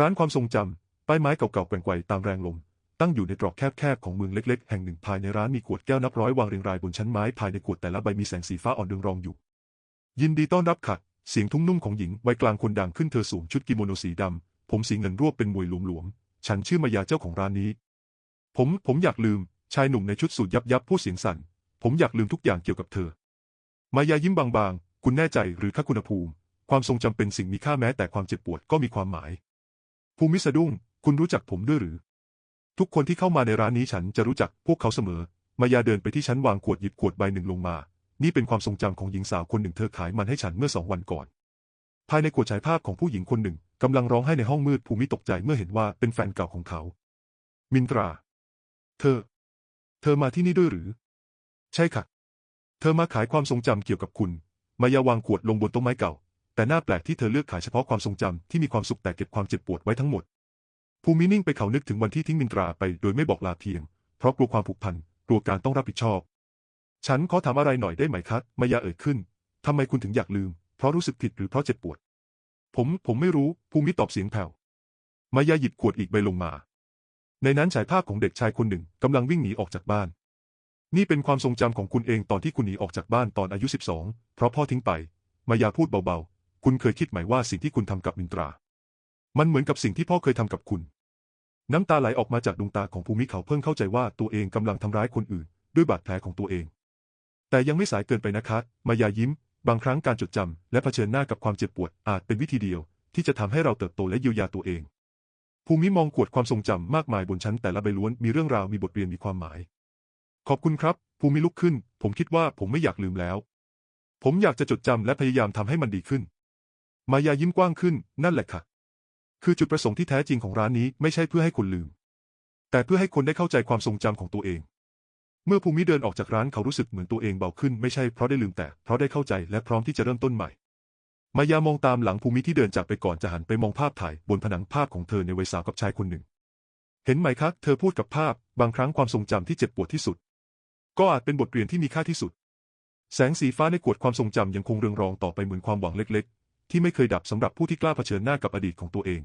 ร้านความทรงจำป้ายไม้เก่าๆแกว่งไกวตามแรงลม ตั้งอยู่ในตรอกแคบๆของเมืองเล็กๆ แห่งหนึ่งภายในร้านมีขวดแก้วนับร้อยวางเรียงรายบนชั้นไม้ภายในขวดแต่ละใบมีแสงสีฟ้าอ่อนเรืองรองอยู่ ยินดีต้อนรับค่ะเสียงทุ้มนุ่มของหญิงวัยกลางคนดังขึ้นเธอสวมชุดกิโมโนสีดำผมสีเงินรวบเป็นมวยหลวมๆฉันชื่อมายาเจ้าของร้านนี้ ผมผมอยากลืม ชายหนุ่มในชุดสูทยับยับพูดเสียงสั่น ผมอยากลืมทุกอย่างเกี่ยวกับเธอ มายายิ้มบางๆ คุณแน่ใจหรือค่าคุณภูมิ ความทรงจำเป็นสิ่งมีค่าแม้แต่ความเจ็บปวดก็มีความหมาย ภูมิสะดุ้ง คุณรู้จักผมด้วยหรือ ทุกคนที่เข้ามาในร้านนี้ฉันจะรู้จักพวกเขาเสมอ มายาเดินไปที่ชั้นวางขวดหยิบขวดใบหนึ่งลงมา นี่เป็นความทรงจำของหญิงสาวคนหนึ่งเธอขายมันให้ฉันเมื่อสองวันก่อน ภายในขวดฉายภาพของผู้หญิงคนหนึ่งกำลังร้องไห้ในห้องมืดภูมิตกใจเมื่อเห็นว่าเป็นแฟนเก่าของเขา มินตรา เธอ เธอมาที่นี่ด้วยหรือ ใช่ค่ะ เธอมาขายความทรงจำเกี่ยวกับคุณ มายาวางขวดลงบนโต๊ะไม้เก่า แต่น้าแปลกที่เธอเลือกขายเฉพาะความทรงจำที่มีความสุขแต่เก็บความเจ็บปวดไว้ทั้งหมด ภูมินิ่งไปเขานึกถึงวันที่ทิ้งมินตราไปโดยไม่บอกลาเพียง เพราะกลัวความผูกพัน กลัวการต้องรับผิดชอบ ฉันขอถามอะไรหน่อยได้ไหมครับ มายาเอ่ยขึ้นทำไมคุณถึงอยากลืม เพราะรู้สึกผิดหรือเพราะเจ็บปวด ผม ผมไม่รู้ ภูมิตอบเสียงแผ่ว มายาหยิบขวดอีกใบลงมา ในนั้นฉายภาพของเด็กชายคนหนึ่งกำลังวิ่งหนีออกจากบ้าน นี่เป็นความทรงจำของคุณเองตอนที่คุณหนีออกจากบ้านตอนอายุ 12 เพราะพ่อทิ้งไป มายาพูดเบา คุณเคยคิดไหมว่าสิ่งที่คุณทำกับมินตรา มันเหมือนกับสิ่งที่พ่อเคยทำกับคุณ น้ำตาไหลออกมาจากดวงตาของภูมิเขาเพิ่งเข้าใจว่าตัวเองกำลังทำร้ายคนอื่น ด้วยบาดแผลของตัวเอง แต่ยังไม่สายเกินไปนะคะ มายายิ้ม บางครั้งการจดจำและเผชิญหน้ากับความเจ็บปวดอาจเป็นวิธีเดียว ที่จะทำให้เราเติบโตและเยียวยาตัวเอง ภูมิมองขวดความทรงจำมากมายบนชั้นแต่ละใบล้วนมีเรื่องราวมีบทเรียนมีความหมาย ขอบคุณครับ ภูมิลุกขึ้น ผมคิดว่าผมไม่อยากลืมแล้ว ผมอยากจะจดจำและพยายามทำให้มันดีขึ้น มายายิ้มกว้างขึ้น นั่นแหละค่ะ คือจุดประสงค์ที่แท้จริงของร้านนี้ไม่ใช่เพื่อให้คนลืม แต่เพื่อให้คนได้เข้าใจความทรงจำของตัวเอง เมื่อภูมิเดินออกจากร้านเขารู้สึกเหมือนตัวเองเบาขึ้นไม่ใช่เพราะได้ลืมแต่เพราะได้เข้าใจและพร้อมที่จะเริ่มต้นใหม่ มายามองตามหลังภูมิที่เดินจากไปก่อนจะหันไปมองภาพถ่ายบนผนังภาพของเธอในวัยสาวกับชายคนหนึ่ง เห็นไหมครับเธอพูดกับภาพ บางครั้งความทรงจำที่เจ็บปวดที่สุด ก็อาจเป็นบทเรียนที่มีค่าที่สุดแสงสีฟ้าในขวดความทรงจำยังคงเรืองรองต่อไปเหมือนความหวังเล็ก ที่ไม่เคยดับสำหรับผู้ที่กล้าเผชิญหน้ากับอดีตของตัวเอง